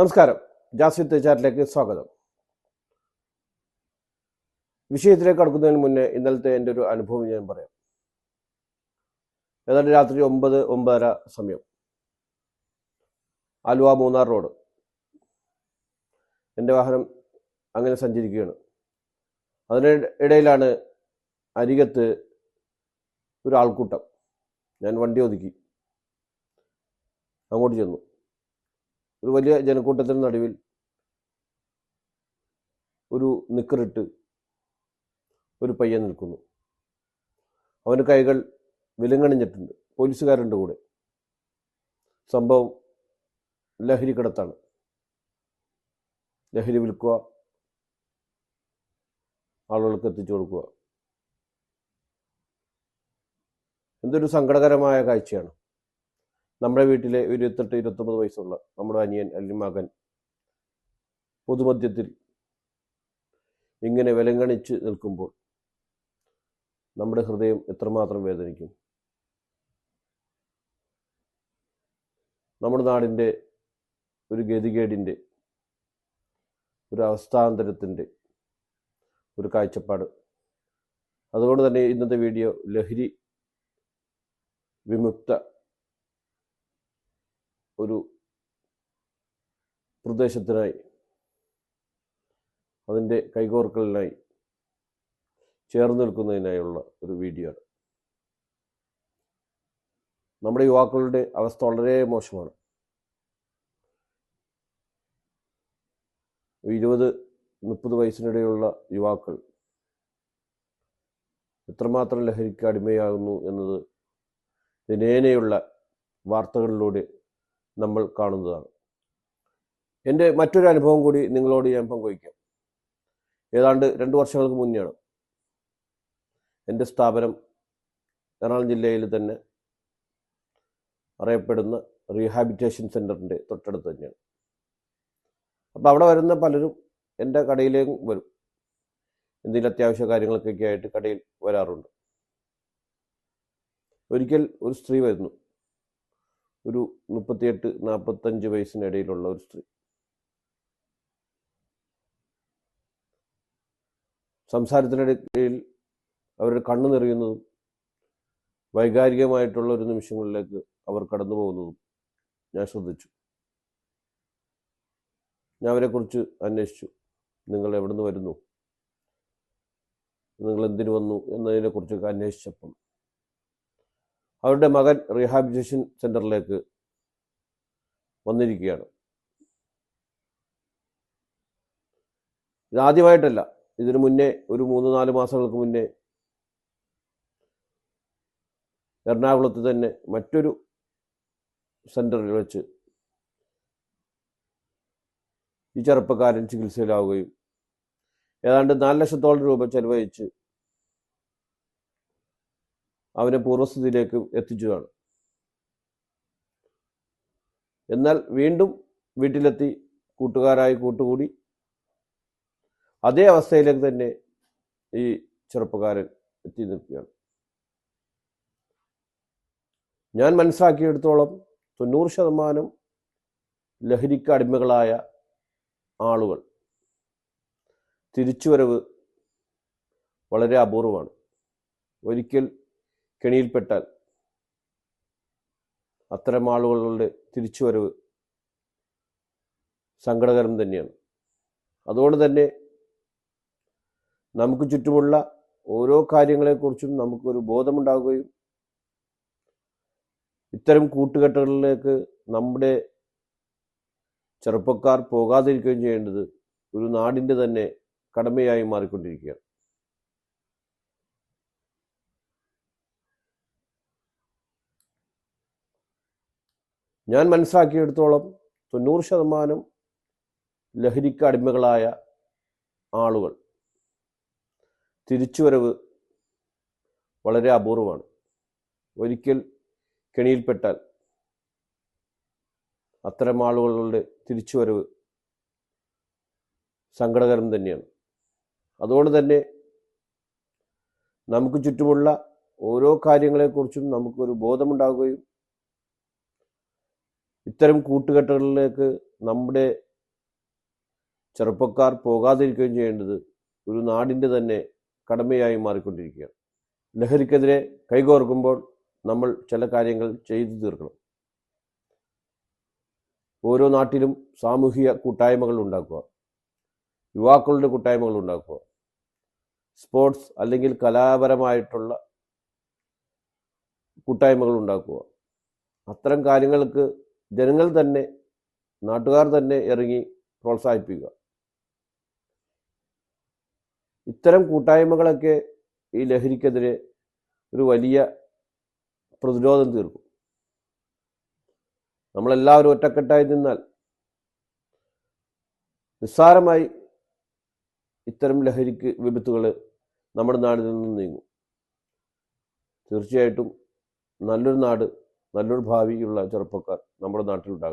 നമസ്കാരം. ജാസ്വിത്ത് ചാറ്റിലേക്ക് സ്വാഗതം. വിഷയത്തിലേക്ക് കടക്കുന്നതിന് മുന്നേ ഇന്നലത്തെ എന്റെ ഒരു അനുഭവം ഞാൻ പറയാം. ഏതാണ്ട് രാത്രി ഒമ്പത് ഒമ്പതര സമയം. ആലുവ മൂന്നാർ റോഡ്. എന്റെ വാഹനം അങ്ങനെ സഞ്ചരിക്കുകയാണ്. അതിന് ഇടയിലാണ് അരികത്ത് ഒരു ആൾക്കൂട്ടം. ഞാൻ വണ്ടി ഒതുക്കി. അങ്ങോട്ട് ചെന്നു. ഒരു വലിയ ജനക്കൂട്ടത്തിന് നടുവിൽ ഒരു നിക്കറിട്ട് ഒരു പയ്യൻ നിൽക്കുന്നു. അവന്റെ കൈകൾ വിലങ്ങണിഞ്ഞിട്ടുണ്ട്. പോലീസുകാരുണ്ട് കൂടെ. സംഭവം ലഹരി കിടത്താണ്. ലഹരി വിൽക്കുക ആളുകൾക്ക് എത്തിച്ചു കൊടുക്കുക. എന്തൊരു സങ്കടകരമായ കാഴ്ചയാണ്. നമ്മുടെ വീട്ടിലെ ഒരു ഇരുപത്തെട്ട് ഇരുപത്തൊമ്പത് വയസ്സുള്ള നമ്മുടെ അനിയൻ അല്ലെങ്കിൽ മകൻ പൊതുമധ്യത്തിൽ ഇങ്ങനെ വിലങ്ങണിച്ച് നിൽക്കുമ്പോൾ നമ്മുടെ ഹൃദയം എത്രമാത്രം വേദനിക്കും? നമ്മുടെ നാടിന്റെ ഒരു ഗതികേടിന്റെ ഒരു അവസ്ഥാന്തരത്തിന്റെ ഒരു കാഴ്ചപ്പാട്. അതുകൊണ്ട് തന്നെ ഇന്നത്തെ വീഡിയോ ലഹരി വിമുക്ത ഒരു പ്രദേശത്തിനായി അതിന്റെ കൈകോർക്കലിനായി ചേർന്ന് നിൽക്കുന്നതിനായുള്ള ഒരു വീഡിയോ ആണ് നമ്മുടെ യുവാക്കളുടെ അവസ്ഥ വളരെ മോശമാണ്. ഇരുപത് മുപ്പത് വയസ്സിനിടെയുള്ള യുവാക്കൾ എത്രമാത്രം ലഹരിക്ക് അടിമയാകുന്നു എന്നത് ദിനേനയുള്ള വാർത്തകളിലൂടെ നമ്മൾ കാണുന്നതാണ്. എന്റെ മറ്റൊരു അനുഭവം കൂടി നിങ്ങളോട് ഞാൻ പങ്കുവയ്ക്കാം. ഏതാണ്ട് രണ്ട് വർഷങ്ങൾക്ക് മുന്നെയാണ് എന്റെ സ്ഥാപനം എറണാകുളം ജില്ലയിൽ തന്നെ അറിയപ്പെടുന്ന റീഹാബിറ്റേഷൻ സെന്ററിന്റെ തൊട്ടടുത്ത് തന്നെയാണ്. അപ്പോൾ അവിടെ വരുന്ന പലരും എന്റെ കടയിലേക്കും വരും. എന്തെങ്കിലും അത്യാവശ്യ കാര്യങ്ങൾക്കൊക്കെ ആയിട്ട് കടയിൽ വരാറുണ്ട്. ഒരിക്കൽ ഒരു സ്ത്രീ വരുന്നു. ഒരു മുപ്പത്തിയെട്ട് നാൽപ്പത്തഞ്ച് വയസ്സിനിടയിലുള്ള ഒരു സ്ത്രീ. സംസാരത്തിനിടയിൽ അവരുടെ കണ്ണു നിറയുന്നതും വൈകാരികമായിട്ടുള്ള ഒരു നിമിഷങ്ങളിലേക്ക് അവർ കടന്നു പോകുന്നതും ഞാൻ ശ്രദ്ധിച്ചു. ഞാൻ അവരെക്കുറിച്ച് അന്വേഷിച്ചു. നിങ്ങൾ എവിടെ നിന്ന് വരുന്നു? നിങ്ങൾ എന്തിനു വന്നു എന്നതിനെക്കുറിച്ചൊക്കെ അന്വേഷിച്ചപ്പം അവരുടെ മകൻ റീഹാബിലിറ്റേഷൻ സെന്ററിലേക്ക് വന്നിരിക്കുകയാണ്. ഇതാദ്യമായിട്ടല്ല ഇതിനു മുന്നേ ഒരു മൂന്ന് നാല് മാസങ്ങൾക്ക് മുന്നേ എറണാകുളത്ത് തന്നെ മറ്റൊരു സെന്ററിൽ വെച്ച് ഈ ചെറുപ്പക്കാരൻ ചികിത്സയിലാവുകയും ഏതാണ്ട് നാല് ലക്ഷത്തോളം രൂപ ചെലവഴിച്ച് അവനെ പൂർവസ്ഥിതിയിലേക്ക് എത്തിച്ചതാണ്. എന്നാൽ വീണ്ടും വീട്ടിലെത്തി കൂട്ടുകാരായി കൂട്ടുകൂടി അതേ അവസ്ഥയിലേക്ക് തന്നെ ഈ ചെറുപ്പക്കാരൻ എത്തി നിൽക്കുകയാണ്. ഞാൻ മനസ്സിലാക്കിയെടുത്തോളം തൊണ്ണൂറ് ശതമാനം ലഹരിക്ക് അടിമകളായ ആളുകൾ തിരിച്ചുവരവ് വളരെ അപൂർവമാണ്. ഒരിക്കൽ കെണിയിൽപ്പെട്ടാൽ അത്തരം ആളുകളുടെ തിരിച്ചുവരവ് സങ്കടകരം തന്നെയാണ്. അതുകൊണ്ട് തന്നെ നമുക്ക് ചുറ്റുമുള്ള ഓരോ കാര്യങ്ങളെക്കുറിച്ചും നമുക്കൊരു ബോധമുണ്ടാകുകയും ഇത്തരം കൂട്ടുകെട്ടുകളിലേക്ക് നമ്മുടെ ചെറുപ്പക്കാർ പോകാതിരിക്കുകയും ചെയ്യേണ്ടത് ഒരു നാടിന്റെ തന്നെ കടമയായി മാറിക്കൊണ്ടിരിക്കുകയാണ്. ഞാൻ മനസ്സിലാക്കിയെടുത്തോളം തൊണ്ണൂറ് ശതമാനം ലഹരിക്ക് അടിമകളായ ആളുകൾ തിരിച്ചുവരവ് വളരെ അപൂർവമാണ്. ഒരിക്കൽ കെണിയിൽപ്പെട്ടാൽ അത്തരം ആളുകളുടെ തിരിച്ചുവരവ് സങ്കടകരം തന്നെയാണ്. അതുകൊണ്ട് തന്നെ നമുക്ക് ചുറ്റുമുള്ള ഓരോ കാര്യങ്ങളെക്കുറിച്ചും നമുക്കൊരു ബോധമുണ്ടാകുകയും ഇത്തരം കൂട്ടുകെട്ടുകളിലേക്ക് നമ്മുടെ ചെറുപ്പക്കാർ പോകാതിരിക്കുകയും ചെയ്യേണ്ടത് ഒരു നാടിന്റെ തന്നെ കടമയായി മാറിക്കൊണ്ടിരിക്കുകയാണ്. ലഹരിക്കെതിരെ കൈകോർക്കുമ്പോൾ നമ്മൾ ചില കാര്യങ്ങൾ ചെയ്തു തീർക്കണം. ഓരോ നാട്ടിലും സാമൂഹിക കൂട്ടായ്മകൾ ഉണ്ടാക്കുക. യുവാക്കളുടെ കൂട്ടായ്മകൾ ഉണ്ടാക്കുക. സ്പോർട്സ് അല്ലെങ്കിൽ കലാപരമായിട്ടുള്ള കൂട്ടായ്മകൾ ഉണ്ടാക്കുക. അത്തരം കാര്യങ്ങൾക്ക് ജനങ്ങൾ തന്നെ നാട്ടുകാർ തന്നെ ഇറങ്ങി പ്രോത്സാഹിപ്പിക്കുക. ഇത്തരം കൂട്ടായ്മകളൊക്കെ ഈ ലഹരിക്കെതിരെ ഒരു വലിയ പ്രതിരോധം തീർക്കും. നമ്മളെല്ലാവരും ഒറ്റക്കെട്ടായി നിന്നാൽ നിസ്സാരമായി ഇത്തരം ലഹരിക്ക് വിപത്തുകൾ നമ്മുടെ നാടിൽ നിന്ന് നീങ്ങും. തീർച്ചയായിട്ടും നല്ലൊരു നാട് നല്ലൊരു ഭാവിയുള്ള ചെറുപ്പക്കാർ നമ്മുടെ നാട്ടിലുണ്ടാകും